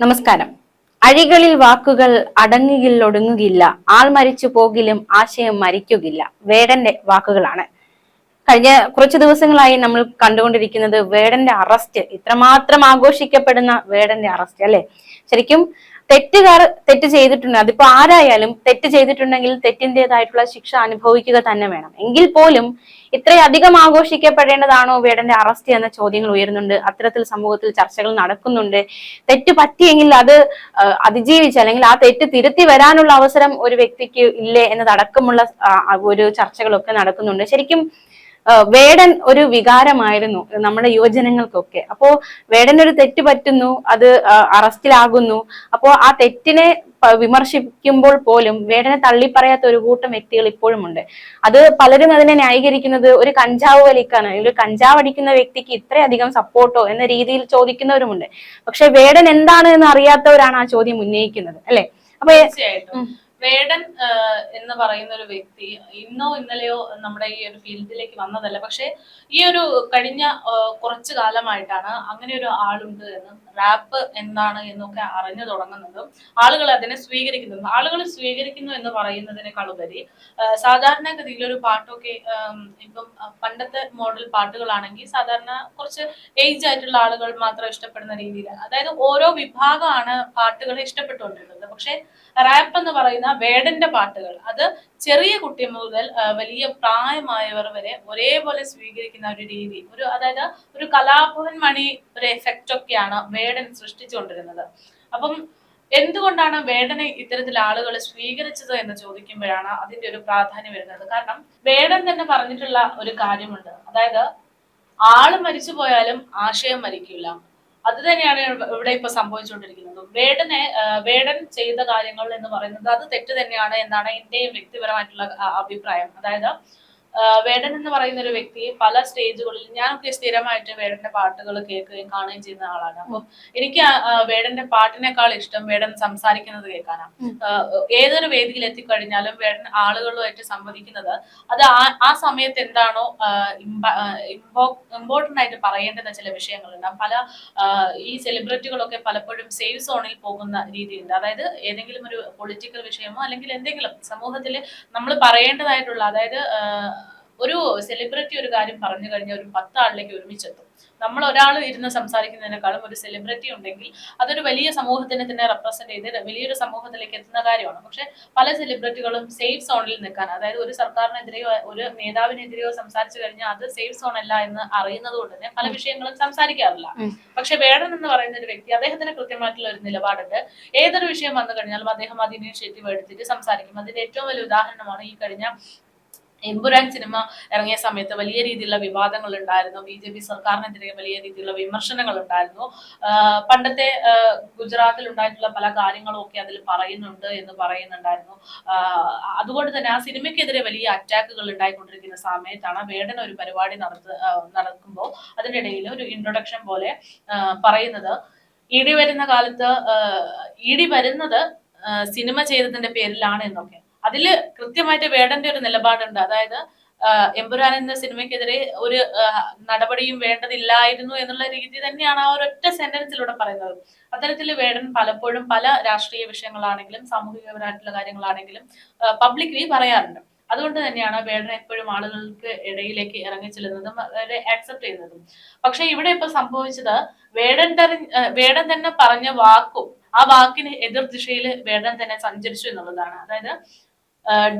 നമസ്കാരം. അഴികളിൽ വാക്കുകൾ അടങ്ങുകിൽ ഒടുങ്ങുകില്ല ആൾ മരിച്ചു പോകിലും ആശയം മരിക്കുകില്ല വേടന്റെ വാക്കുകളാണ്. കഴിഞ്ഞ കുറച്ച് ദിവസങ്ങളായി നമ്മൾ കണ്ടുകൊണ്ടിരിക്കുന്നത് വേടന്റെ അറസ്റ്റ്. ഇത്രമാത്രം ആഘോഷിക്കപ്പെടുന്ന വേടന്റെ അറസ്റ്റ് അല്ലെ? ശരിക്കും തെറ്റുകാർ തെറ്റ് ചെയ്തിട്ടുണ്ട്. അതിപ്പോ ആരായാലും തെറ്റ് ചെയ്തിട്ടുണ്ടെങ്കിൽ തെറ്റിന്റെതായിട്ടുള്ള ശിക്ഷ അനുഭവിക്കുക തന്നെ വേണം. എങ്കിൽ പോലും ഇത്രയധികം ആഘോഷിക്കപ്പെടേണ്ടതാണോ വേടന്റെ അറസ്റ്റ് എന്ന ചോദ്യങ്ങൾ ഉയരുന്നുണ്ട്. അത്തരത്തിൽ സമൂഹത്തിൽ ചർച്ചകൾ നടക്കുന്നുണ്ട്. തെറ്റ് പറ്റിയെങ്കിൽ അത് അതിജീവിച്ച് അല്ലെങ്കിൽ ആ തെറ്റ് തിരുത്തി വരാനുള്ള അവസരം ഒരു വ്യക്തിക്ക് ഇല്ലേ എന്നതടക്കമുള്ള ഒരു ചർച്ചകളൊക്കെ നടക്കുന്നുണ്ട്. ശരിക്കും വേടൻ ഒരു വികാരമായിരുന്നു നമ്മുടെ യുവജനങ്ങൾക്കൊക്കെ. അപ്പോ വേടൻ ഒരു തെറ്റ് പറ്റുന്നു അത് അറസ്റ്റിലാകുന്നു. അപ്പോ ആ തെറ്റിനെ വിമർശിക്കുമ്പോൾ പോലും വേടനെ തള്ളിപ്പറയാത്ത ഒരു കൂട്ടം വ്യക്തികൾ ഇപ്പോഴും ഉണ്ട് അത് പലരും അതിനെ ന്യായീകരിക്കുന്നത് ഒരു കഞ്ചാവ് വലിക്കാണ്. അല്ലെങ്കിൽ ഒരു കഞ്ചാവ് അടിക്കുന്ന വ്യക്തിക്ക് ഇത്രയധികം സപ്പോർട്ടോ എന്ന രീതിയിൽ ചോദിക്കുന്നവരുമുണ്ട്. പക്ഷെ വേടൻ എന്താണ് എന്ന് അറിയാത്തവരാണ് ആ ചോദ്യം ഉന്നയിക്കുന്നത് അല്ലെ? അപ്പൊ വേടൻ എന്ന് പറയുന്ന ഒരു വ്യക്തി ഇന്നോ ഇന്നലെയോ നമ്മുടെ ഈ ഒരു ഫീൽഡിലേക്ക് വന്നതല്ല. പക്ഷേ ഈ ഒരു കഴിഞ്ഞ കുറച്ചു കാലമായിട്ടാണ് അങ്ങനെ ഒരു ആളുണ്ട് എന്ന് റാപ്പ് എന്താണ് എന്നൊക്കെ അറിഞ്ഞു തുടങ്ങുന്നതും ആളുകൾ അതിനെ സ്വീകരിക്കുന്നതും. ആളുകൾ സ്വീകരിക്കുന്നു എന്ന് പറയുന്നതിനേക്കാളുപരി ഉപരി സാധാരണഗതിയിൽ ഒരു പാട്ടൊക്കെ ഇപ്പം പണ്ടത്തെ മോഡൽ പാട്ടുകളാണെങ്കിൽ സാധാരണ കുറച്ച് ഏജ് ആയിട്ടുള്ള ആളുകൾ മാത്രം ഇഷ്ടപ്പെടുന്ന രീതിയിൽ അതായത് ഓരോ വിഭാഗമാണ് പാട്ടുകളെ ഇഷ്ടപ്പെട്ടുകൊണ്ടിരുന്നത്. പക്ഷേ റാപ്പ് എന്ന് പറയുന്ന വേടന്റെ പാട്ടുകൾ. അത് ചെറിയ കുട്ടി മുതൽ വലിയ പ്രായമായവർ വരെ ഒരേപോലെ സ്വീകരിക്കുന്ന ഒരു രീതി. ഒരു അതായത് ഒരു കലാഭവൻ മണി ഒരു എഫക്റ്റ് ഒക്കെയാണ് വേടൻ സൃഷ്ടിച്ചുകൊണ്ടിരുന്നത്. അപ്പം എന്തുകൊണ്ടാണ് വേടനെ ഇത്തരത്തിൽ ആളുകൾ സ്വീകരിച്ചത് എന്ന് ചോദിക്കുമ്പോഴാണ് അതിന്റെ ഒരു പ്രാധാന്യം വരുന്നത്. കാരണം വേടൻ തന്നെ പറഞ്ഞിട്ടുള്ള ഒരു കാര്യമുണ്ട്. അതായത് ആൾ മരിച്ചു പോയാലും ആശയം മരിക്കില്ല. അത് തന്നെയാണ് ഇവിടെ ഇപ്പൊ സംഭവിച്ചുകൊണ്ടിരിക്കുന്നത് വേടനെ വേടൻ ചെയ്ത കാര്യങ്ങൾ എന്ന് പറയുന്നത് അത് തെറ്റ് തന്നെയാണ് എന്നാണ് എന്റെയും വ്യക്തിപരമായിട്ടുള്ള അഭിപ്രായം. അതായത് വേടൻ എന്ന് പറയുന്ന ഒരു വ്യക്തി പല സ്റ്റേജുകളിൽ ഞാനൊക്കെ സ്ഥിരമായിട്ട് വേടന്റെ പാട്ടുകൾ കേൾക്കുകയും കാണുകയും ചെയ്യുന്ന ആളാണ്. അപ്പം എനിക്ക് വേടന്റെ പാട്ടിനേക്കാൾ ഇഷ്ടം വേടൻ സംസാരിക്കുന്നത് കേൾക്കാനാണ് ഏതൊരു വേദിയിൽ എത്തിക്കഴിഞ്ഞാലും വേടൻ ആളുകളുമായിട്ട് സംവദിക്കുന്നത് അത് ആ സമയത്ത് എന്താണോ ഇമ്പോർട്ടന്റ് ആയിട്ട് പറയേണ്ടുന്ന ചില വിഷയങ്ങളുണ്ട്. പല ഈ സെലിബ്രിറ്റികളൊക്കെ പലപ്പോഴും സേഫ് സോണിൽ പോകുന്ന രീതിയുണ്ട്. അതായത് ഏതെങ്കിലും ഒരു പൊളിറ്റിക്കൽ വിഷയമോ അല്ലെങ്കിൽ എന്തെങ്കിലും സമൂഹത്തിൽ നമ്മൾ പറയേണ്ടതായിട്ടുള്ള അതായത് ഒരു സെലിബ്രിറ്റി ഒരു കാര്യം പറഞ്ഞു കഴിഞ്ഞാൽ ഒരു പത്ത് ആളിലേക്ക് ഒരുമിച്ചെത്തും. നമ്മൾ ഒരാൾ ഇരുന്ന് സംസാരിക്കുന്നതിനേക്കാളും ഒരു സെലിബ്രിറ്റി ഉണ്ടെങ്കിൽ അതൊരു വലിയ സമൂഹത്തിനെ തന്നെ റെപ്രസെന്റ് ചെയ്ത് വലിയൊരു സമൂഹത്തിലേക്ക് എത്തുന്ന കാര്യമാണ്. പക്ഷെ പല സെലിബ്രിറ്റികളും സേഫ് സോണിൽ നിൽക്കാൻ അതായത് ഒരു സർക്കാരിനെതിരെയോ ഒരു നേതാവിനെതിരെയോ സംസാരിച്ചു കഴിഞ്ഞാൽ അത് സേഫ് സോൺ അല്ല എന്ന് അറിയുന്നത് കൊണ്ട് തന്നെ പല വിഷയങ്ങളും സംസാരിക്കാറില്ല. പക്ഷെ വേടൻ എന്ന് പറയുന്ന ഒരു വ്യക്തി അദ്ദേഹത്തിന് കൃത്യമായിട്ടുള്ള ഒരു നിലപാടുണ്ട്. ഏതൊരു വിഷയം വന്നു കഴിഞ്ഞാലും അദ്ദേഹം അതിനെ ഇനിഷ്യേറ്റീവ് എടുത്തിട്ട് സംസാരിക്കും. അതിന്റെ ഏറ്റവും വലിയ ഉദാഹരണമാണ് ഈ കഴിഞ്ഞ എമ്പുരാൻ സിനിമ ഇറങ്ങിയ സമയത്ത് വലിയ രീതിയിലുള്ള വിവാദങ്ങൾ ഉണ്ടായിരുന്നു. ബി ജെ പി സർക്കാരിനെതിരെ വലിയ രീതിയിലുള്ള വിമർശനങ്ങൾ ഉണ്ടായിരുന്നു. പണ്ടത്തെ ഗുജറാത്തിൽ ഉണ്ടായിട്ടുള്ള പല കാര്യങ്ങളും ഒക്കെ അതിൽ പറയുന്നുണ്ട് എന്ന് പറയുന്നുണ്ടായിരുന്നു. അതുകൊണ്ട് തന്നെ ആ സിനിമയ്ക്കെതിരെ വലിയ അറ്റാക്കുകൾ ഉണ്ടായിക്കൊണ്ടിരിക്കുന്ന സമയത്താണ് വേടൻ ഒരു പരിപാടി നടത്ത നടക്കുമ്പോൾ അതിനിടയിൽ ഒരു ഇൻട്രൊഡക്ഷൻ പോലെ പറയുന്നത്. ഇടി വരുന്ന കാലത്ത് ഇടി വരുന്നത് സിനിമ ചെയ്തതിന്റെ പേരിലാണ് എന്നൊക്കെ. അതിൽ കൃത്യമായിട്ട് വേടന്റെ ഒരു നിലപാടുണ്ട്. അതായത് എമ്പുരാൻ എന്ന സിനിമയ്ക്കെതിരെ ഒരു നടപടിയും വേണ്ടതില്ലായിരുന്നു എന്നുള്ള രീതി തന്നെയാണ് ആ ഒരൊറ്റ സെന്റൻസിലൂടെ പറയുന്നത്. അത്തരത്തിൽ വേടൻ പലപ്പോഴും പല രാഷ്ട്രീയ വിഷയങ്ങളാണെങ്കിലും സാമൂഹികപരമായിട്ടുള്ള കാര്യങ്ങളാണെങ്കിലും പബ്ലിക്കലി പറയാറുണ്ട്. അതുകൊണ്ട് തന്നെയാണ് വേടൻ എപ്പോഴും ആളുകൾക്ക് ഇടയിലേക്ക് ഇറങ്ങി ചെല്ലുന്നതും അവരെ ആക്സെപ്റ്റ് ചെയ്യുന്നതും. പക്ഷെ ഇവിടെ ഇപ്പൊ സംഭവിച്ചത് വേടൻ തെറി- വേടൻ തന്നെ പറഞ്ഞ വാക്കും ആ വാക്കിന് എതിർ ദിശയിൽ വേടൻ തന്നെ സഞ്ചരിച്ചു എന്നുള്ളതാണ്. അതായത്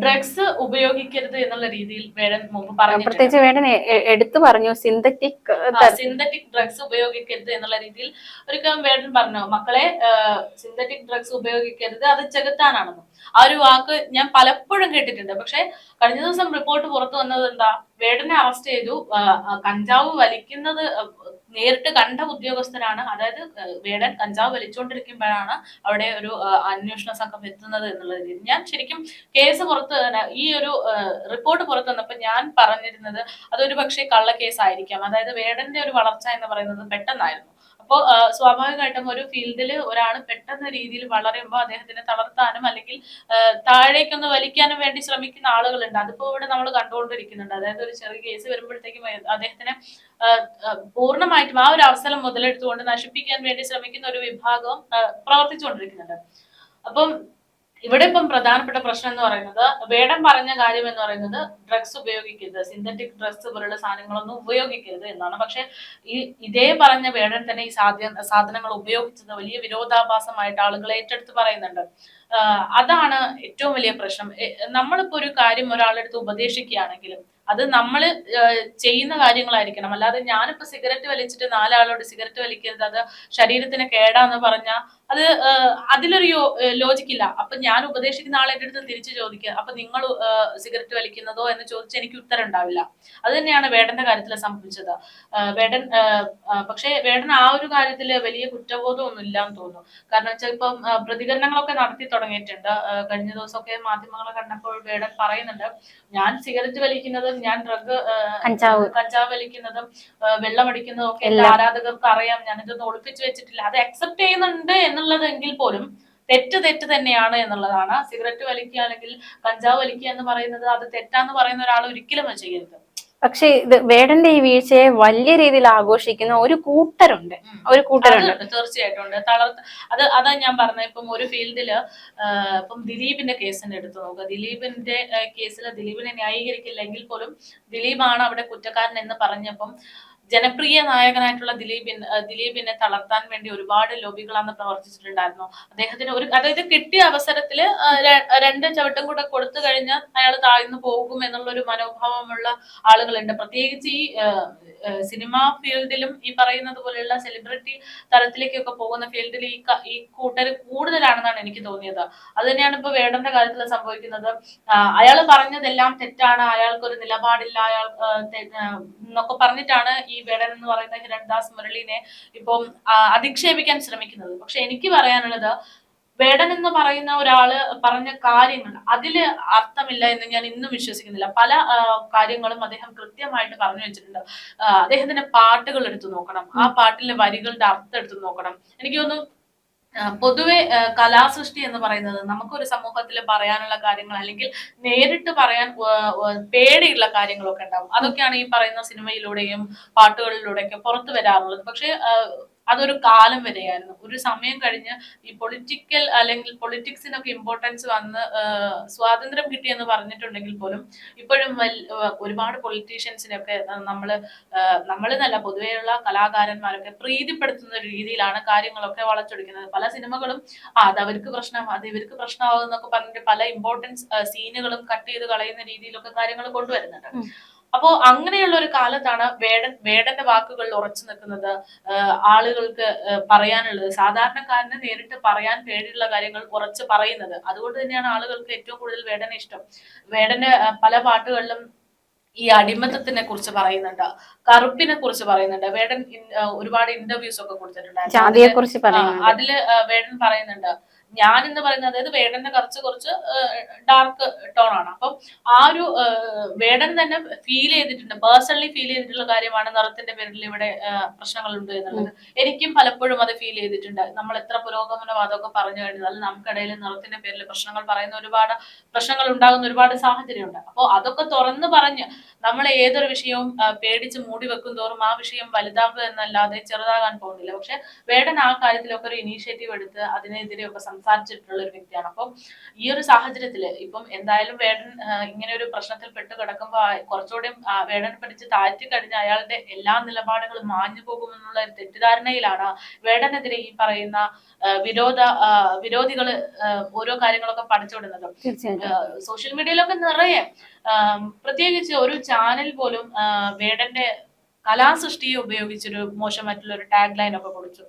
ഡ്രഗ്സ് ഉപയോഗിക്കരുത് എന്നുള്ള രീതിയിൽ വേടൻ മുമ്പ് പറഞ്ഞു പ്രത്യേകിച്ച് വേടൻ എടുത്തു പറഞ്ഞു സിന്തറ്റിക് സിന്തറ്റിക് ഡ്രഗ്സ് ഉപയോഗിക്കരുത് എന്നുള്ള രീതിയിൽ ഒരിക്കലും വേടൻ പറഞ്ഞു മക്കളെ സിന്തറ്റിക് ഡ്രഗ്സ് ഉപയോഗിക്കരുത് അത് ചെകുത്താനാണെന്ന്. ആ ഒരു വാക്ക് ഞാൻ പലപ്പോഴും കേട്ടിട്ടുണ്ട്. പക്ഷെ കഴിഞ്ഞ ദിവസം റിപ്പോർട്ട് പുറത്തു വന്നത് എന്താ? വേടനെ അറസ്റ്റ് ചെയ്തു. കഞ്ചാവ് വലിക്കുന്നത് നേരിട്ട് കണ്ട ഉദ്യോഗസ്ഥരാണ്. അതായത് വേടൻ കഞ്ചാവ് വലിച്ചുകൊണ്ടിരിക്കുമ്പോഴാണ് അവിടെ ഒരു അന്വേഷണ സംഘം എത്തുന്നത് എന്നുള്ള രീതി ഞാൻ ശരിക്കും കേസ് പുറത്ത് ഈ ഒരു റിപ്പോർട്ട് പുറത്തു വന്നപ്പോൾ ഞാൻ പറഞ്ഞിരുന്നത് അതൊരു പക്ഷേ കള്ള കേസ് ആയിരിക്കാം അതായത് വേടന്റെ ഒരു വളർച്ച എന്ന് പറയുന്നത് പെട്ടെന്നായിരുന്നു. അപ്പോൾ സ്വാഭാവികമായിട്ടും ഒരു ഫീൽഡിൽ ഒരാൾ പെട്ടെന്ന രീതിയിൽ വളരുമ്പോൾ അദ്ദേഹത്തിനെ തളർത്താനും അല്ലെങ്കിൽ താഴേക്കൊന്ന് വലിക്കാനും വേണ്ടി ശ്രമിക്കുന്ന ആളുകളുണ്ട്. അതിപ്പോ ഇവിടെ നമ്മൾ കണ്ടുകൊണ്ടിരിക്കുന്നുണ്ട്. അതായത് ഒരു ചെറിയ കേസ് വരുമ്പോഴത്തേക്കും അദ്ദേഹത്തിനെ പൂർണമായിട്ടും ആ ഒരു അവസരം മുതലെടുത്തുകൊണ്ട് നശിപ്പിക്കാൻ വേണ്ടി ശ്രമിക്കുന്ന ഒരു വിഭാഗവും പ്രവർത്തിച്ചുകൊണ്ടിരിക്കുന്നുണ്ട്. അപ്പം ഇവിടെ ഇപ്പം പ്രധാനപ്പെട്ട പ്രശ്നം എന്ന് പറയുന്നത് വേടം പറഞ്ഞ കാര്യം എന്ന് പറയുന്നത് ഡ്രഗ്സ് ഉപയോഗിക്കരുത് സിന്തറ്റിക് ഡ്രഗ്സ് പോലുള്ള സാധനങ്ങളൊന്നും ഉപയോഗിക്കരുത് എന്നാണ്. പക്ഷെ ഈ ഇതേ പറഞ്ഞ വേടൻ തന്നെ ഈ സാധ്യ സാധനങ്ങൾ ഉപയോഗിച്ചത് വലിയ വിരോധാഭാസമായിട്ട് ആളുകൾ ഏറ്റെടുത്ത് പറയുന്നുണ്ട്. അതാണ് ഏറ്റവും വലിയ പ്രശ്നം. നമ്മളിപ്പോ ഒരു കാര്യം ഒരാളെടുത്ത് ഉപദേശിക്കുകയാണെങ്കിലും അത് നമ്മൾ ചെയ്യുന്ന കാര്യങ്ങളായിരിക്കണം. അല്ലാതെ ഞാനിപ്പോ സിഗരറ്റ് വലിച്ചിട്ട് നാലാളോട് സിഗരറ്റ് വലിക്കരുത് അത് ശരീരത്തിന് കേടാന്ന് പറഞ്ഞാൽ അത് അതിലൊരു ലോജിക്ക് ഇല്ല. അപ്പൊ ഞാൻ ഉപദേശിക്കുന്ന ആളെ അടുത്ത് തിരിച്ചു ചോദിക്കുക അപ്പൊ നിങ്ങൾ സിഗരറ്റ് വലിക്കുന്നതോ എന്ന് ചോദിച്ച് എനിക്ക് ഉത്തരം ഉണ്ടാവില്ല. അത് തന്നെയാണ് വേടന്റെ കാര്യത്തിൽ സംഭവിച്ചത്. വേടൻ പക്ഷേ വേടൻ ആ ഒരു കാര്യത്തിൽ വലിയ കുറ്റബോധമൊന്നും ഇല്ലാന്ന് തോന്നുന്നു. കാരണം വെച്ചാൽ ഇപ്പം പ്രതികരണങ്ങളൊക്കെ നടത്തി തുടങ്ങിയിട്ടുണ്ട്. കഴിഞ്ഞ ദിവസമൊക്കെ മാധ്യമങ്ങളെ കണ്ടപ്പോൾ വേടൻ പറയുന്നുണ്ട് ഞാൻ സിഗരറ്റ് വലിക്കുന്നതും ഞാൻ ഡ്രഗ് കഞ്ചാവ്. കഞ്ചാവ് വലിക്കുന്നതും വെള്ളമടിക്കുന്നതും ഒക്കെ എല്ലാം. ആരാധകർക്ക് അറിയാം. ഞാനിതൊന്നും ഒളിപ്പിച്ചു വെച്ചിട്ടില്ല. അത് അക്സെപ്റ്റ് ചെയ്യുന്നുണ്ട് എന്നുള്ളതെങ്കിൽ പോലും തെറ്റ് തെറ്റ് തന്നെയാണ് എന്നുള്ളതാണ്. സിഗരറ്റ് വലിക്കുക അല്ലെങ്കിൽ കഞ്ചാവ് വലിക്കുക എന്ന് പറയുന്നത് അത് തെറ്റാന്ന് പറയുന്ന ഒരാൾ ഒരിക്കലും ചെയ്യരുത്. പക്ഷേ ഇത് വേടന്റെ ഈ വീഴ്ചയെ വലിയ രീതിയിൽ ആഘോഷിക്കുന്ന ഒരു കൂട്ടരുണ്ട്. ഒരു കൂട്ടരുണ്ട്. തീർച്ചയായിട്ടും ഉണ്ട്. തളർത്ത അത് അതാ ഞാൻ പറഞ്ഞ ഇപ്പം ഒരു ഫീൽഡിൽ ഇപ്പം ദിലീപിന്റെ കേസിന്റെ എടുത്തു നോക്കുക. ദിലീപിന്റെ കേസിൽ ദിലീപിനെ ന്യായീകരിക്കില്ലെങ്കിൽ പോലും ദിലീപാണ് അവിടെ കുറ്റക്കാരൻ എന്ന് പറഞ്ഞപ്പം ജനപ്രിയ നായകനായിട്ടുള്ള ദിലീപിൻ ദിലീപിനെ തളർത്താൻ വേണ്ടി ഒരുപാട് ലോബികൾ അന്ന് പ്രവർത്തിച്ചിട്ടുണ്ടായിരുന്നു. അദ്ദേഹത്തിന് ഒരു അതായത് കിട്ടിയ അവസരത്തിൽ രണ്ട് ചവിട്ടും കൂടെ കൊടുത്തു കഴിഞ്ഞാൽ അയാൾ താഴ്ന്നു പോകും എന്നുള്ള ഒരു മനോഭാവമുള്ള ആളുകളുണ്ട്. പ്രത്യേകിച്ച് ഈ സിനിമാ ഫീൽഡിലും ഈ പറയുന്നത് പോലെയുള്ള സെലിബ്രിറ്റി തലത്തിലേക്കൊക്കെ പോകുന്ന ഫീൽഡിൽ ഈ ഈ കൂട്ടർ കൂടുതലാണെന്നാണ് എനിക്ക് തോന്നിയത്. അത് തന്നെയാണ് ഇപ്പൊ വേടന്റെ കാര്യത്തിൽ സംഭവിക്കുന്നത്. അയാൾ പറഞ്ഞതെല്ലാം തെറ്റാണ് അയാൾക്കൊരു നിലപാടില്ല അയാൾ എന്നൊക്കെ പറഞ്ഞിട്ടാണ് ഈ വേടൻ എന്ന് പറയുന്ന ഹിരൺദാസ് മുരളീനെ ഇപ്പം അധിക്ഷേപിക്കാൻ ശ്രമിക്കുന്നത്. പക്ഷെ എനിക്ക് പറയാനുള്ളത് വേടൻ എന്ന് പറയുന്ന ഒരാൾ പറഞ്ഞ കാര്യങ്ങൾ അതിൽ അർത്ഥമില്ല എന്ന് ഞാൻ ഇന്നും വിശ്വസിക്കുന്നില്ല. പല കാര്യങ്ങളും അദ്ദേഹം കൃത്യമായിട്ട് പറഞ്ഞു വെച്ചിട്ടുണ്ട്. അദ്ദേഹത്തിന്റെ പാട്ടുകൾ എടുത്തു നോക്കണം. ആ പാട്ടിലെ വരികളുടെ അർത്ഥം എടുത്തു നോക്കണം. എനിക്ക് തോന്നുന്നു പൊതുവെ കലാസൃഷ്ടി എന്ന് പറയുന്നത് നമുക്കൊരു സമൂഹത്തിൽ പറയാനുള്ള കാര്യങ്ങൾ അല്ലെങ്കിൽ നേരിട്ട് പറയാൻ പേടിയുള്ള കാര്യങ്ങളൊക്കെ ഉണ്ടാവും. അതൊക്കെയാണ് ഈ പറയുന്ന സിനിമയിലൂടെയും പാട്ടുകളിലൂടെയൊക്കെ പുറത്തു വരാറുള്ളത്. പക്ഷെ അതൊരു കാലം വരെയായിരുന്നു. ഒരു സമയം കഴിഞ്ഞ് ഈ പൊളിറ്റിക്കൽ അല്ലെങ്കിൽ പൊളിറ്റിക്സിനൊക്കെ ഇമ്പോർട്ടൻസ് വന്ന് സ്വാതന്ത്ര്യം കിട്ടിയെന്ന് പറഞ്ഞിട്ടുണ്ടെങ്കിൽ പോലും ഇപ്പോഴും ഒരുപാട് പൊളിറ്റീഷ്യൻസിനൊക്കെ നമ്മൾ നമ്മൾ നല്ല പൊതുവെയുള്ള കലാകാരന്മാരൊക്കെ പ്രീതിപ്പെടുത്തുന്ന ഒരു രീതിയിലാണ് കാര്യങ്ങളൊക്കെ വളച്ചൊടിക്കുന്നത്. പല സിനിമകളും ആ അത് അവർക്ക് പ്രശ്നം അത് ഇവർക്ക് പ്രശ്നമാകും എന്നൊക്കെ പറഞ്ഞിട്ട് പല ഇമ്പോർട്ടൻസ് സീനുകളും കട്ട് ചെയ്ത് കളയുന്ന രീതിയിലൊക്കെ കാര്യങ്ങൾ കൊണ്ടുവരുന്നുണ്ട്. അപ്പോ അങ്ങനെയുള്ള ഒരു കാലത്താണ് വേടൻ വേടന്റെ വാക്കുകളിൽ ഉറച്ചു നിൽക്കുന്നത് ആളുകൾക്ക് പറയാനുള്ളത്. സാധാരണക്കാരന് നേരിട്ട് പറയാൻ പേടിയുള്ള കാര്യങ്ങൾ ഉറച്ച് പറയുന്നത്. അതുകൊണ്ട് തന്നെയാണ് ആളുകൾക്ക് ഏറ്റവും കൂടുതൽ വേടനെ ഇഷ്ടം. വേടന്റെ പല പാട്ടുകളിലും ഈ അടിമത്തത്തിനെ കുറിച്ച് പറയുന്നുണ്ട് കറുപ്പിനെ കുറിച്ച് പറയുന്നുണ്ട്. വേടൻ ഒരുപാട് ഇന്റർവ്യൂസ് ഒക്കെ കൊടുത്തിട്ടുണ്ട് അതിൽ വേടൻ പറയുന്നുണ്ട്. ഞാൻ എന്ന് പറയുന്നത് അതായത് വേടന്റെ കുറച്ച് കുറച്ച് ഡാർക്ക് ടോൺ ആണ്. അപ്പം ആ ഒരു വേടൻ തന്നെ ഫീൽ ചെയ്തിട്ടുണ്ട്. പേഴ്സണലി ഫീൽ ചെയ്തിട്ടുള്ള കാര്യമാണ് നിറത്തിന്റെ പേരിൽ ഇവിടെ പ്രശ്നങ്ങളുണ്ട് എന്നുള്ളത്. എനിക്കും പലപ്പോഴും അത് ഫീൽ ചെയ്തിട്ടുണ്ട്. നമ്മൾ എത്ര പുരോഗമനവാദമൊക്കെ പറഞ്ഞു കഴിഞ്ഞാൽ നമുക്കിടയിൽ നിറത്തിന്റെ പേരിൽ പ്രശ്നങ്ങൾ പറയുന്ന ഒരുപാട് പ്രശ്നങ്ങൾ ഉണ്ടാകുന്ന ഒരുപാട് സാഹചര്യമുണ്ട്. അപ്പോൾ അതൊക്കെ തുറന്ന് പറഞ്ഞ് നമ്മൾ ഏതൊരു വിഷയവും പേടിച്ച് മൂടി വെക്കും തോറും ആ വിഷയം വലുതാവുക എന്നല്ലാതെ ചെറുതാകാൻ പോകുന്നില്ല. പക്ഷെ വേടൻ ആ കാര്യത്തിലൊക്കെ ഒരു ഇനീഷ്യേറ്റീവ് എടുത്ത് അതിനെതിരെയൊക്കെ സംസാരിച്ചിട്ടുള്ള ഒരു വ്യക്തിയാണ്. അപ്പം ഈ ഒരു സാഹചര്യത്തിൽ ഇപ്പം എന്തായാലും വേടൻ ഇങ്ങനെ ഒരു പ്രശ്നത്തിൽ പെട്ട് കിടക്കുമ്പോൾ കുറച്ചുകൂടി വേടനെ വേടൻ പഠിച്ച് താഴ്ത്തി കഴിഞ്ഞ അയാളുടെ എല്ലാ നിലപാടുകളും മാഞ്ഞു പോകുമെന്നുള്ള ഒരു തെറ്റിദ്ധാരണയിലാണ് വേടനെതിരെ ഈ പറയുന്ന വിരോധ വിരോധികൾ ഓരോ കാര്യങ്ങളൊക്കെ പഠിച്ചുവിടുന്നത് വിടുന്നത് സോഷ്യൽ മീഡിയയിലൊക്കെ നിറയെ പ്രത്യേകിച്ച് ഒരു ചാനൽ പോലും വേടന്റെ കലാസൃഷ്ടിയെ ഉപയോഗിച്ചൊരു മോശമായിട്ടുള്ള ഒരു ടാഗ് ലൈൻ ഒക്കെ കൊടുത്തു.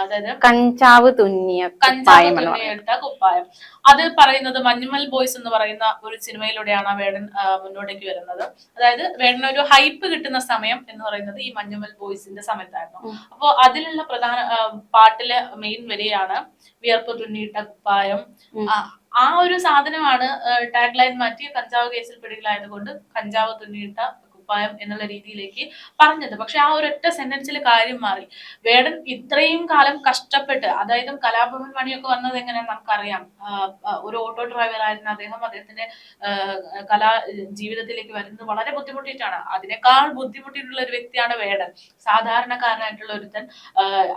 അതായത് കഞ്ചാവ് തുന്നിയ കഞ്ചാവ് കുപ്പായം തുന്നിയെടുത്ത കുപ്പായം. അത് പറയുന്നത് മഞ്ഞുമൽ ബോയ്സ് എന്ന് പറയുന്ന ഒരു സിനിമയിലൂടെയാണ് ആ വേടൻ മുന്നോട്ടേക്ക് വരുന്നത്. അതായത് വേടൻ ഒരു ഹൈപ്പ് കിട്ടുന്ന സമയം എന്ന് പറയുന്നത് ഈ മഞ്ഞുമൽ ബോയ്സിന്റെ സമയത്തായിരുന്നു. അപ്പോൾ അതിലുള്ള പ്രധാന പാട്ടിലെ മെയിൻ വരിയാണ് വിയർപ്പ് തുന്നിയിട്ട കുപ്പായം. ആ ഒരു സാധനമാണ് ടാഗ് ലൈൻ മാറ്റി കഞ്ചാവ് കേസിൽ പിടികളായത് കൊണ്ട് കഞ്ചാവ് തുന്നിയിട്ട കുപ്പായം എന്നുള്ള രീതിയിലേക്ക് പറഞ്ഞത്. പക്ഷെ ആ ഒരൊറ്റ സെന്റൻസിൽ കാര്യം മാറി. വേടൻ ഇത്രയും കാലം കഷ്ടപ്പെട്ട് അതായത് കലാഭവൻ മണിയൊക്കെ വന്നത് എങ്ങനെയാണെന്ന് നമുക്കറിയാം. ഒരു ഓട്ടോ ഡ്രൈവർ ആയിരുന്ന. അദ്ദേഹം അദ്ദേഹത്തിന്റെ കലാ ജീവിതത്തിലേക്ക് വരുന്നത് വളരെ ബുദ്ധിമുട്ടിയിട്ടാണ്. അതിനേക്കാൾ ബുദ്ധിമുട്ടിയിട്ടുള്ള ഒരു വ്യക്തിയാണ് വേടൻ. സാധാരണക്കാരനായിട്ടുള്ള ഒരുത്തൻ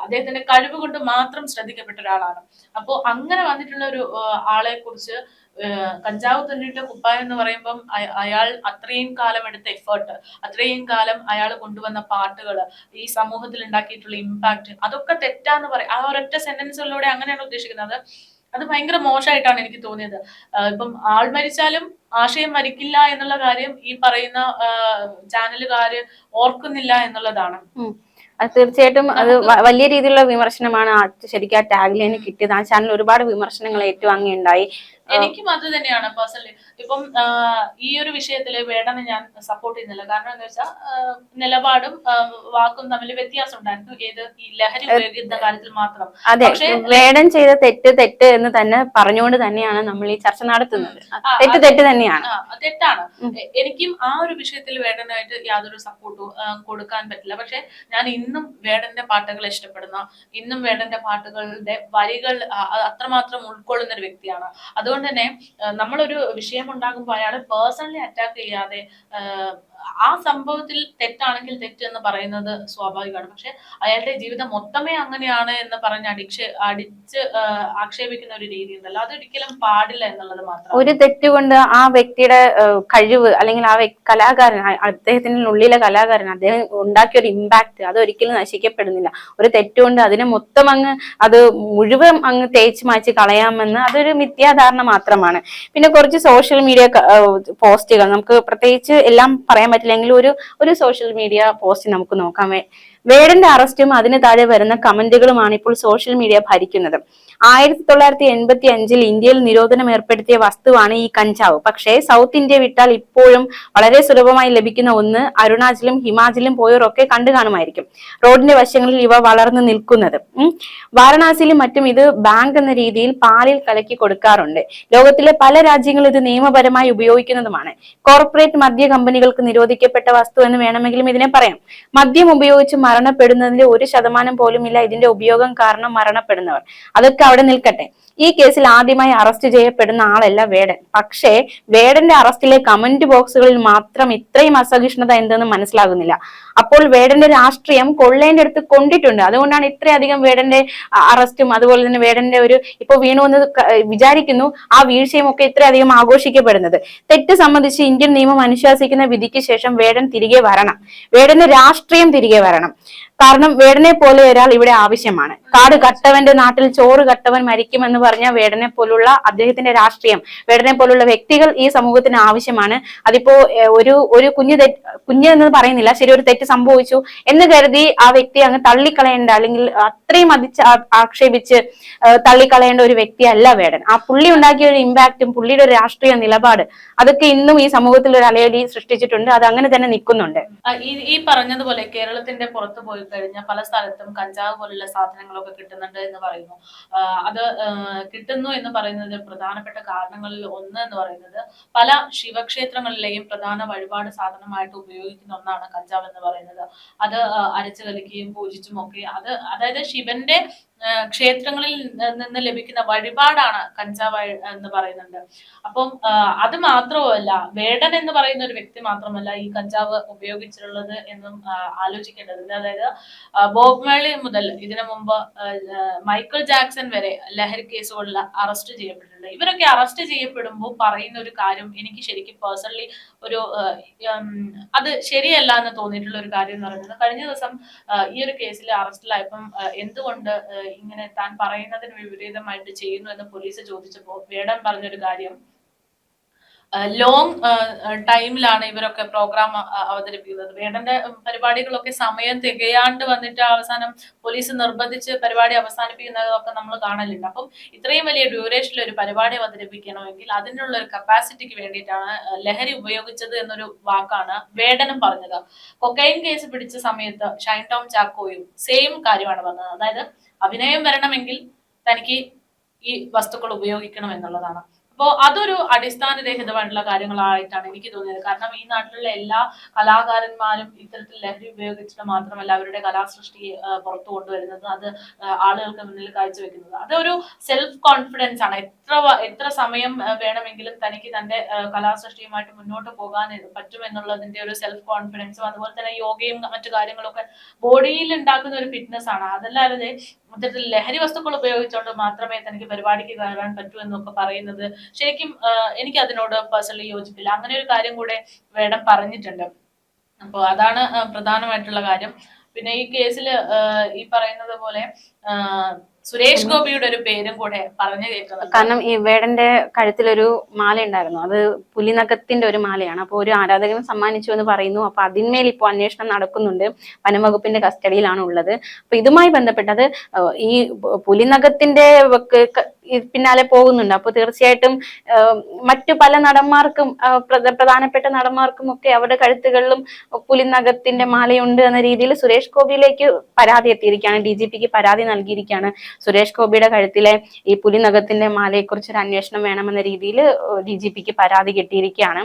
അദ്ദേഹത്തിന്റെ കഴിവ് കൊണ്ട് മാത്രം ശ്രദ്ധിക്കപ്പെട്ട ഒരാളാണ്. അപ്പോൾ അങ്ങനെ വന്നിട്ടുള്ള ഒരു ആളെ കുറിച്ച് കഞ്ചാവ് തന്നിട്ട് കുപ്പായ എന്ന് പറയുമ്പം അയാൾ അത്രയും കാലം എടുത്ത എഫേർട്ട് അത്രയും കാലം അയാൾ കൊണ്ടുവന്ന പാട്ടുകൾ ഈ സമൂഹത്തിൽ ഉണ്ടാക്കിയിട്ടുള്ള ഇമ്പാക്ട് അതൊക്കെ തെറ്റാന്ന് പറയും ആ ഒരൊറ്റ സെന്റൻസുകളിലൂടെ അങ്ങനെയാണ് ഉദ്ദേശിക്കുന്നത്. അത് ഭയങ്കര മോശമായിട്ടാണ് എനിക്ക് തോന്നിയത്. ഇപ്പം ആൾ മരിച്ചാലും ആശയം മരിക്കില്ല എന്നുള്ള കാര്യം ഈ പറയുന്ന ചാനലുകാര് ഓർക്കുന്നില്ല എന്നുള്ളതാണ്. അത് തീർച്ചയായിട്ടും അത് വലിയ രീതിയിലുള്ള വിമർശനമാണ് ശരിക്കും ആ ടാഗ്ലൈന് കിട്ടിയത്. ആ ചാനൽ ഒരുപാട് വിമർശനങ്ങൾ ഏറ്റുവാങ്ങിയുണ്ടായി. എനിക്കും അത് തന്നെയാണ് പേഴ്സണലി ഇപ്പം ഈ ഒരു വിഷയത്തിൽ വേടനെ ഞാൻ സപ്പോർട്ട് ചെയ്യുന്നില്ല. കാരണം എന്താ വെച്ചാൽ നിലപാടും വാക്കും തമ്മിൽ വ്യത്യാസം ഉണ്ടായിരുന്നു. ഏത് ഈ ലഹരി ഉപയോഗിക്കുന്ന കാര്യത്തിൽ മാത്രം. അതെ. വേണം വേടൻ ചെയ്ത തെറ്റ് തെറ്റ് എന്ന് തന്നെ പറഞ്ഞുകൊണ്ട് തന്നെയാണ് നമ്മൾ ഈ ചർച്ച നടത്തുന്നത്. തെറ്റ് തെറ്റ് തന്നെയാണ്. തെറ്റാണ്. എനിക്കും ആ ഒരു വിഷയത്തിൽ വേടനായിട്ട് യാതൊരു സപ്പോർട്ടും കൊടുക്കാൻ പറ്റില്ല. പക്ഷെ ഞാൻ ഇന്നും വേടന്റെ പാട്ടുകൾ ഇഷ്ടപ്പെടുന്ന ഇന്നും വേടന്റെ പാട്ടുകളുടെ വരികൾ അത്രമാത്രം ഉൾക്കൊള്ളുന്ന ഒരു വ്യക്തിയാണ്. അതുകൊണ്ട് തന്നെ നമ്മളൊരു വിഷയം ഉണ്ടാകുമ്പോൾ അയാളെ പേഴ്സണലി അറ്റാക്ക് ചെയ്യാതെ ആ, സംഭവത്തിൽ തെറ്റാണെങ്കിൽ തെറ്റ് എന്ന് പറയുന്നത് സ്വാഭാവികമാണ്. പക്ഷെ അയാളുടെ ജീവിതം മൊത്തമേ അങ്ങനെയാണ് എന്ന് പറഞ്ഞ് അടിച്ച് അടിച്ച് ആക്ഷേപിക്കുന്ന ഒരു രീതി ഉണ്ടല്ലോ. അതൊരിക്കലും പാടില്ല എന്നുള്ളത് മാത്രം ഒരു തെറ്റ് കൊണ്ട് ആ വ്യക്തിയുടെ കഴിവ് അല്ലെങ്കിൽ ആ കലാകാരൻ അദ്ദേഹത്തിനുള്ളിലെ കലാകാരൻ അദ്ദേഹം ഉണ്ടാക്കിയ ഒരു ഇമ്പാക്ട് അത് ഒരിക്കലും നശിക്കപ്പെടുന്നില്ല. ഒരു തെറ്റുകൊണ്ട് അതിനെ മൊത്തം അങ്ങ് അത് മുഴുവൻ അങ്ങ് തേച്ച് മാച്ച് കളയാമെന്ന് അതൊരു മിഥ്യാധാരണ മാത്രമാണ്. പിന്നെ കുറച്ച് സോഷ്യൽ മീഡിയ പോസ്റ്റുകൾ. നമുക്ക് പ്രത്യേകിച്ച് എല്ലാം പറയാൻ പറ്റില്ലെങ്കിൽ ഒരു ഒരു സോഷ്യൽ മീഡിയ പോസ്റ്റ് നമുക്ക് നോക്കാം. വേടന്റെ അറസ്റ്റും അതിന് താഴെ വരുന്ന കമന്റുകളുമാണ് ഇപ്പോൾ സോഷ്യൽ മീഡിയ ഭരിക്കുന്നത്. ആയിരത്തി തൊള്ളായിരത്തി എൺപത്തി അഞ്ചിൽ ഇന്ത്യയിൽ നിരോധനം ഏർപ്പെടുത്തിയ വസ്തുവാണ് ഈ കഞ്ചാവ്. പക്ഷേ സൗത്ത് ഇന്ത്യ വിട്ടാൽ ഇപ്പോഴും വളരെ സുലഭമായി ലഭിക്കുന്ന ഒന്ന് അരുണാചലും ഹിമാചലും പോയവരൊക്കെ കണ്ടു കാണുമായിരിക്കും. റോഡിന്റെ വശങ്ങളിൽ ഇവ വളർന്നു നിൽക്കുന്നത്. വാരണാസിയിലും മറ്റും ഇത് ബാങ്ക് എന്ന രീതിയിൽ പാലിൽ കലക്കി കൊടുക്കാറുണ്ട്. ലോകത്തിലെ പല രാജ്യങ്ങളും ഇത് നിയമപരമായി ഉപയോഗിക്കുന്നതുമാണ്. കോർപ്പറേറ്റ് മദ്യ കമ്പനികൾക്ക് നിരോധിക്കപ്പെട്ട വസ്തു എന്ന് വേണമെങ്കിലും ഇതിനെ പറയാം. മദ്യം ഉപയോഗിച്ച് മരണപ്പെടുന്നതിന്റെ ഒരു ശതമാനം പോലും ഇല്ല ഇതിന്റെ ഉപയോഗം കാരണം മരണപ്പെടുന്നവർ. അതൊക്കെ അവിടെ നിൽക്കട്ടെ. ഈ കേസിൽ ആദ്യമായി അറസ്റ്റ് ചെയ്യപ്പെടുന്ന ആളല്ല വേടൻ. പക്ഷേ വേടന്റെ അറസ്റ്റിലെ കമന്റ് ബോക്സുകളിൽ മാത്രം ഇത്രയും അസഹിഷ്ണുത എന്തെന്ന് മനസ്സിലാകുന്നില്ല. അപ്പോൾ വേടന്റെ രാഷ്ട്രീയം കൊള്ളേന്റെ അടുത്ത് കൊണ്ടിട്ടുണ്ട്. അതുകൊണ്ടാണ് ഇത്രയധികം വേടന്റെ അറസ്റ്റും അതുപോലെ തന്നെ വേടന്റെ ഒരു ഇപ്പൊ വീണു എന്ന് വിചാരിക്കുന്നു. ആ വീഴ്ചയും ഒക്കെ ഇത്രയധികം ആഘോഷിക്കപ്പെടുന്നത്. തെറ്റ് സംബന്ധിച്ച് ഇന്ത്യൻ നിയമം അനുശാസിക്കുന്ന വിധിക്ക് ശേഷം വേടൻ തിരികെ വരണം. വേടന്റെ രാഷ്ട്രീയം തിരികെ വരണം. കാരണം വേടനെ പോലെ ഒരാൾ ഇവിടെ ആവശ്യമാണ്. കാട് കട്ടവന്റെ നാട്ടിൽ ചോറ് കട്ടവൻ മരിക്കുമെന്ന് പറഞ്ഞ വേടനെ പോലുള്ള അദ്ദേഹത്തിന്റെ രാഷ്ട്രീയം വേടനെ പോലുള്ള വ്യക്തികൾ ഈ സമൂഹത്തിന് ആവശ്യമാണ്. അതിപ്പോ ഒരു ഒരു കുഞ്ഞു തെറ്റ് കുഞ്ഞ് എന്ന് പറയുന്നില്ല ശരി ഒരു തെറ്റ് സംഭവിച്ചു എന്ന് കരുതി ആ വ്യക്തി അങ്ങ് തള്ളിക്കളയേണ്ട അല്ലെങ്കിൽ അത്രയും അതിച്ച് ആക്ഷേപിച്ച് തള്ളിക്കളയേണ്ട ഒരു വ്യക്തിയല്ല വേടൻ. ആ പുള്ളി ഉണ്ടാക്കിയ ഒരു ഇമ്പാക്റ്റും പുള്ളിയുടെ ഒരു രാഷ്ട്രീയ നിലപാട് അതൊക്കെ ഇന്നും ഈ സമൂഹത്തിൽ ഒരു അലയടി സൃഷ്ടിച്ചിട്ടുണ്ട്. അത് അങ്ങനെ തന്നെ നിൽക്കുന്നുണ്ട്. ഈ ഈ പറഞ്ഞതുപോലെ കേരളത്തിന്റെ പുറത്ത് പോയി കഴിഞ്ഞാൽ പല സ്ഥലത്തും കഞ്ചാവ് പോലുള്ള സാധനങ്ങളൊക്കെ കിട്ടുന്നുണ്ട് എന്ന് പറയുന്നു. അത് കിട്ടുന്നു എന്ന് പറയുന്നത് പ്രധാനപ്പെട്ട കാരണങ്ങളിൽ ഒന്ന് എന്ന് പറയുന്നത് പല ശിവക്ഷേത്രങ്ങളിലെയും പ്രധാന വഴിപാട് സാധനമായിട്ട് ഉപയോഗിക്കുന്ന ഒന്നാണ് കഞ്ചാവ് എന്ന് പറയുന്നത്. അത് അരച്ചു കലിക്കുകയും പൂജിച്ചും ഒക്കെ അത് അതായത് ശിവന്റെ ക്ഷേത്രങ്ങളിൽ നിന്ന് ലഭിക്കുന്ന വഴിപാടാണ് കഞ്ചാവ് എന്ന് പറയുന്നുണ്ട്. അപ്പം അത് മാത്രവുമല്ല വേടൻ എന്ന് പറയുന്ന ഒരു വ്യക്തി മാത്രമല്ല ഈ കഞ്ചാവ് ഉപയോഗിച്ചിട്ടുള്ളത് എന്നും ആലോചിക്കേണ്ടതുണ്ട്. അതായത് ബോബ് മേളി മുതൽ ഇതിനു മുമ്പ് മൈക്കിൾ ജാക്സൺ വരെ ലഹരി കേസുകളിൽ അറസ്റ്റ് ചെയ്യപ്പെട്ടിട്ടുണ്ട്. ഇവരൊക്കെ അറസ്റ്റ് ചെയ്യപ്പെടുമ്പോൾ പറയുന്ന ഒരു കാര്യം എനിക്ക് ശരിക്കും പേഴ്സണലി ഒരു അത് ശരിയല്ല എന്ന് തോന്നിയിട്ടുള്ള ഒരു കാര്യം എന്ന് പറയുന്നത് കഴിഞ്ഞ ദിവസം ഈ ഒരു കേസിൽ അറസ്റ്റിലായപ്പം എന്തുകൊണ്ട് ഇങ്ങനെ താൻ പറയുന്നതിന് വിപരീതമായിട്ട് ചെയ്യുന്നു എന്ന് പോലീസ് ചോദിച്ചപ്പോൾ വേടം പറഞ്ഞൊരു കാര്യം ലോങ് ടൈമിലാണ് ഇവരൊക്കെ പ്രോഗ്രാം അവതരിപ്പിക്കുന്നത്. വേടന്റെ പരിപാടികളൊക്കെ സമയം തികയാണ്ട് വന്നിട്ട് അവസാനം പോലീസ് നിർബന്ധിച്ച് പരിപാടി അവസാനിപ്പിക്കുന്നതൊക്കെ നമ്മൾ കാണലുണ്ട്. അപ്പം ഇത്രയും വലിയ ഡ്യൂറേഷനിൽ ഒരു പരിപാടി അവതരിപ്പിക്കണമെങ്കിൽ അതിനുള്ള ഒരു കപ്പാസിറ്റിക്ക് വേണ്ടിയിട്ടാണ് ലഹരി ഉപയോഗിച്ചത് എന്നൊരു വാക്കാണ് വേടനും പറഞ്ഞത്. കൊക്കൈൻ കേസ് പിടിച്ച സമയത്ത് ഷൈൻ ടോം ചാക്കോയും സെയിം കാര്യമാണ് പറഞ്ഞത്. അതായത് അഭിനയം വരണമെങ്കിൽ തനിക്ക് ഈ വസ്തുക്കൾ ഉപയോഗിക്കണം എന്നുള്ളതാണ്. അപ്പോൾ അതൊരു അടിസ്ഥാനരഹിതമായിട്ടുള്ള കാര്യങ്ങളായിട്ടാണ് എനിക്ക് തോന്നിയത്. കാരണം ഈ നാട്ടിലുള്ള എല്ലാ കലാകാരന്മാരും ഇത്തരത്തിൽ ലഹരി ഉപയോഗിച്ചിട്ട് മാത്രമല്ല അവരുടെ കലാസൃഷ്ടി പുറത്തു കൊണ്ടുവരുന്നത് അത് ആളുകൾക്ക് മുന്നിൽ കാഴ്ചവെക്കുന്നത്. അതൊരു സെൽഫ് കോൺഫിഡൻസ് ആണ്. എത്ര എത്ര സമയം വേണമെങ്കിലും തനിക്ക് തന്റെ കലാസൃഷ്ടിയുമായിട്ട് മുന്നോട്ട് പോകാൻ പറ്റും പറ്റുമെന്നുള്ളതിന്റെ ഒരു സെൽഫ് കോൺഫിഡൻസും അതുപോലെ തന്നെ യോഗയും മറ്റു കാര്യങ്ങളൊക്കെ ബോഡിയിൽ ഉണ്ടാക്കുന്ന ഒരു ഫിറ്റ്നസ് ആണ്. അതല്ലാതെ ഇത്തരത്തിൽ ലഹരി വസ്തുക്കൾ ഉപയോഗിച്ചുകൊണ്ട് മാത്രമേ തനിക്ക് പരിപാടിക്ക് കയറാൻ പറ്റൂ എന്നൊക്കെ പറയുന്നത് ശരിക്കും എനിക്ക് അതിനോട് പേഴ്സണലി യോജിപ്പില്ല. അങ്ങനെ ഒരു കാര്യം കൂടെ വേണം പറഞ്ഞിട്ടുണ്ട്. അപ്പോൾ അതാണ് പ്രധാനമായിട്ടുള്ള കാര്യം. പിന്നെ ഈ കേസിൽ ഈ പറയുന്നത് പോലെ സുരേഷ് ഗോപിയുടെ ഒരു പേരും കൂടെ പറഞ്ഞു കേൾക്കുന്നത് കാരണം ഈ വേടന്റെ കഴുത്തിലൊരു മാല ഉണ്ടായിരുന്നു അത് പുലിനഖത്തിന്റെ ഒരു മാലയാണ്. അപ്പോൾ ഒരു ആരാധകൻ സമ്മാനിച്ചു എന്ന് പറയുന്നു. അപ്പൊ അതിന്മേൽ ഇപ്പോൾ അന്വേഷണം നടക്കുന്നുണ്ട്. വനംവകുപ്പിന്റെ കസ്റ്റഡിയിലാണ് ഉള്ളത്. അപ്പൊ ഇതുമായി ബന്ധപ്പെട്ടത് ഈ പുലിനഖത്തിന്റെ പിന്നാലെ പോകുന്നുണ്ട്. അപ്പൊ തീർച്ചയായിട്ടും മറ്റു പല നടന്മാർക്കും പ്രധാനപ്പെട്ട നടന്മാർക്കും ഒക്കെ അവരുടെ കഴുത്തുകളിലും പുലിനഗത്തിന്റെ മാലയുണ്ട് എന്ന രീതിയിൽ സുരേഷ് ഗോപിയിലേക്ക് പരാതി എത്തിയിരിക്കുകയാണ്. ഡി ജി പിക്ക് പരാതി നൽകിയിരിക്കുകയാണ്. സുരേഷ് ഗോപിയുടെ കഴുത്തിലെ ഈ പുലിനഗത്തിന്റെ മാലയെക്കുറിച്ച് ഒരു അന്വേഷണം വേണമെന്ന രീതിയിൽ ഡി ജി പിക്ക് പരാതി കിട്ടിയിരിക്കുകയാണ്.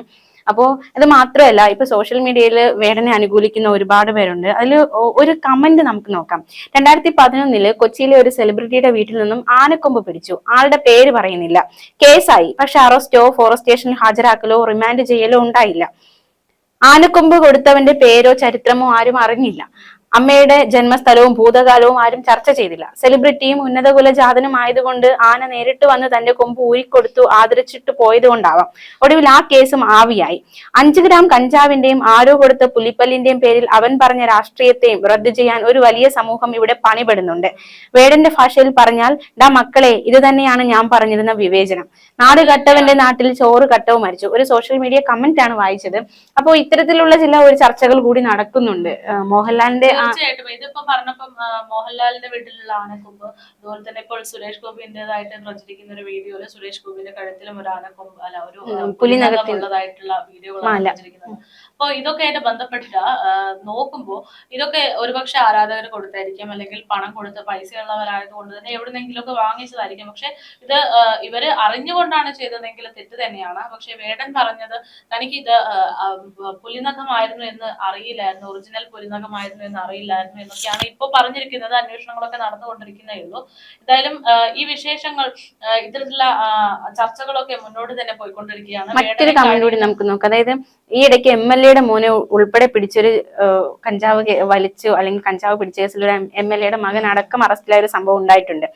അപ്പോ ഇത് മാത്രമല്ല ഇപ്പൊ സോഷ്യൽ മീഡിയയിൽ വേടനെ അനുകൂലിക്കുന്ന ഒരുപാട് പേരുണ്ട്. അതിൽ ഒരു കമന്റ് നമുക്ക് നോക്കാം. രണ്ടായിരത്തി പതിനൊന്നിൽ കൊച്ചിയിലെ ഒരു സെലിബ്രിറ്റിയുടെ വീട്ടിൽ നിന്നും ആനക്കൊമ്പ് പിടിച്ചു. ആളുടെ പേര് പറയുന്നില്ല. കേസായി. പക്ഷെ അറസ്റ്റോ ഫോറസ്റ്റ് സ്റ്റേഷനിൽ ഹാജരാക്കലോ റിമാൻഡ് ചെയ്യലോ ഉണ്ടായില്ല. ആനക്കൊമ്പ് കൊടുത്തവന്റെ പേരോ ചരിത്രമോ ആരും അറിഞ്ഞില്ല. അമ്മയുടെ ജന്മസ്ഥലവും ഭൂതകാലവും ആരും ചർച്ച ചെയ്തില്ല. സെലിബ്രിറ്റിയും ഉന്നത കുലജാതനും ആയതുകൊണ്ട് ആന നേരിട്ട് വന്ന് തന്റെ കൊമ്പ് ഊരിക്കൊടുത്തു ആദരിച്ചിട്ട് പോയതുകൊണ്ടാവാം. ഒടുവിൽ ആ കേസും ആവിയായി. അഞ്ചു ഗ്രാം കഞ്ചാവിന്റെയും ആരോ കൊടുത്ത പുലിപ്പല്ലിന്റെയും പേരിൽ അവൻ പറഞ്ഞ രാഷ്ട്രീയത്തെയും റദ്ദു ചെയ്യാൻ ഒരു വലിയ സമൂഹം ഇവിടെ പണിപെടുന്നുണ്ട്. വേടന്റെ ഭാഷയിൽ പറഞ്ഞാൽ ഡാ മക്കളെ ഇത് തന്നെയാണ് ഞാൻ പറഞ്ഞിരുന്ന വിവേചനം. നാട് കട്ടവന്റെ നാട്ടിൽ ചോറ് കട്ടവും മരിച്ചു. ഒരു സോഷ്യൽ മീഡിയ കമന്റ് ആണ് വായിച്ചത്. അപ്പോൾ ഇത്തരത്തിലുള്ള ചില ഒരു ചർച്ചകൾ കൂടി നടക്കുന്നുണ്ട്. മോഹൻലാലിന്റെ തീർച്ചയായിട്ടും. ഇതിപ്പോ പറഞ്ഞപ്പം മോഹൻലാലിന്റെ വീട്ടിലുള്ള ആനക്കൊമ്പ് അതുപോലെ തന്നെ ഇപ്പോൾ സുരേഷ് ഗോപിന്റേതായിട്ട് പ്രചരിക്കുന്ന ഒരു വീഡിയോയിൽ സുരേഷ് ഗോപിന്റെ കഴുത്തിലും ഒരു ആനക്കൊമ്പ് അല്ല ഒരു പുലിനകത്തുള്ളതായിട്ടുള്ള വീഡിയോകളാണ് പ്രചരിക്കുന്നത്. അപ്പൊ ഇതൊക്കെ ആയിട്ട് ബന്ധപ്പെട്ട് നോക്കുമ്പോൾ ഇതൊക്കെ ഒരുപക്ഷെ ആരാധകർ കൊടുത്തായിരിക്കും അല്ലെങ്കിൽ പണം കൊടുത്ത് പൈസ ഉള്ളവരായത് കൊണ്ട് തന്നെ എവിടുന്നെങ്കിലുമൊക്കെ വാങ്ങിച്ചതായിരിക്കും. പക്ഷെ ഇത് ഇവർ അറിഞ്ഞുകൊണ്ടാണ് ചെയ്തതെങ്കിൽ തെറ്റ് തന്നെയാണ്. പക്ഷെ വേടൻ പറഞ്ഞത് തനിക്ക് ഇത് പുലിനഖമായിരുന്നു എന്ന് അറിയില്ലായിരുന്നു ഒറിജിനൽ പുലിനഖമായിരുന്നു എന്ന് അറിയില്ലായിരുന്നു എന്നൊക്കെയാണ് ഇപ്പോൾ പറഞ്ഞിരിക്കുന്നത്. അന്വേഷണങ്ങളൊക്കെ നടന്നുകൊണ്ടിരിക്കുന്നേ ഉള്ളൂ. എന്തായാലും ഈ വിശേഷങ്ങൾ ഇത്തരത്തിലുള്ള ചർച്ചകളൊക്കെ മുന്നോട്ട് തന്നെ പോയിക്കൊണ്ടിരിക്കുകയാണ്. മറ്റൊരു വേടനെ കമന്റ് കൂടി നമുക്ക് നോക്കാം. അതായത് ഈ ഇടയ്ക്ക് എം എൽ എയുടെ മോനെ ഉൾപ്പെടെ പിടിച്ചൊരു കഞ്ചാവ് വലിച്ചു അല്ലെങ്കിൽ കഞ്ചാവ് പിടിച്ച കേസിൽ ഒരു എം എൽ എയുടെ മകൻ അടക്കം അറസ്റ്റിലായ ഒരു സംഭവം ഉണ്ടായിട്ടുണ്ട്.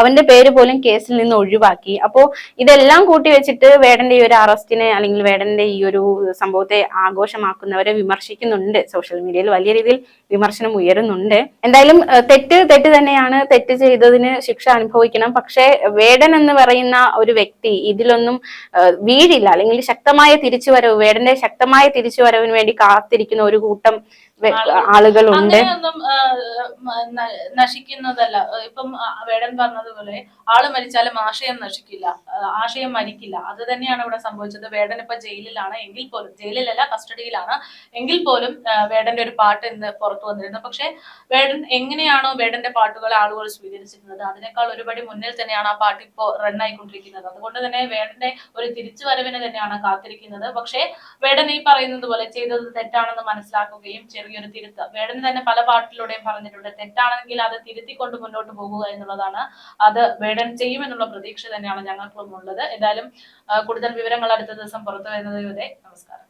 അവന്റെ പേര് പോലും കേസിൽ നിന്ന് ഒഴിവാക്കി. അപ്പോ ഇതെല്ലാം കൂട്ടി വെച്ചിട്ട് വേടന്റെ ഈ ഒരു അറസ്റ്റിനെ അല്ലെങ്കിൽ വേടന്റെ ഈ ഒരു സംഭവത്തെ ആഘോഷമാക്കുന്നവരെ വിമർശിക്കുന്നുണ്ട്. സോഷ്യൽ മീഡിയയിൽ വലിയ രീതിയിൽ വിമർശനം ഉയരുന്നുണ്ട്. എന്തായാലും തെറ്റ് തെറ്റ് തന്നെയാണ്. തെറ്റ് ചെയ്തതിന് ശിക്ഷ അനുഭവിക്കണം. പക്ഷേ വേടൻ എന്ന് പറയുന്ന ഒരു വ്യക്തി ഇതിലൊന്നും വീഴില്ല. അല്ലെങ്കിൽ ശക്തമായ തിരിച്ചുവരവ് വേടന്റെ ശക്തമായ തിരിച്ചുവരവിന് വേണ്ടി കാത്തിരിക്കുന്ന ഒരു കൂട്ടം. ആളുകളുണ്ട്. നശിക്കുന്നതല്ല. ഇപ്പം വേടൻ പറഞ്ഞതുപോലെ ആൾ മരിച്ചാലും ആശയം നശിക്കില്ല. ആശയം മരിക്കില്ല. അത് തന്നെയാണ് ഇവിടെ സംഭവിച്ചത്. വേടൻ ഇപ്പൊ ജയിലിലാണ്. എങ്കിൽ പോലും ജയിലിലല്ല കസ്റ്റഡിയിലാണ്. എങ്കിൽ പോലും വേടന്റെ ഒരു പാട്ട് ഇന്ന് പുറത്തു വന്നിരുന്നു. പക്ഷെ വേടൻ എങ്ങനെയാണോ വേടന്റെ പാട്ടുകൾ ആളുകൾ സ്വീകരിച്ചിരുന്നത്? അതിനേക്കാൾ ഒരുപടി മുന്നിൽ തന്നെയാണ് ആ പാട്ട് ഇപ്പോ റണ്ണായിക്കൊണ്ടിരിക്കുന്നത് അതുകൊണ്ട് തന്നെ വേടന്റെ ഒരു തിരിച്ചു വരവിനെ തന്നെയാണ് കാത്തിരിക്കുന്നത്. പക്ഷേ വേടൻ ഈ പറയുന്നത് പോലെ ചെയ്തത് തെറ്റാണെന്ന് മനസ്സിലാക്കുകയും ചെറിയൊരു തിരുത്ത്. വേടൻ തന്നെ പല പാട്ടിലൂടെയും പറഞ്ഞിട്ടുണ്ട് തെറ്റാണെങ്കിൽ അത് തിരുത്തിക്കൊണ്ട് മുന്നോട്ട് പോകുക എന്നുള്ളതാണ്. അത് വേടൻ ചെയ്യുമെന്നുള്ള പ്രതീക്ഷ തന്നെയാണ് ഞങ്ങൾക്കും ഉള്ളത്. എന്തായാലും കൂടുതൽ വിവരങ്ങൾ അടുത്ത ദിവസം പുറത്തു വരുന്നത് വരെ നമസ്കാരം.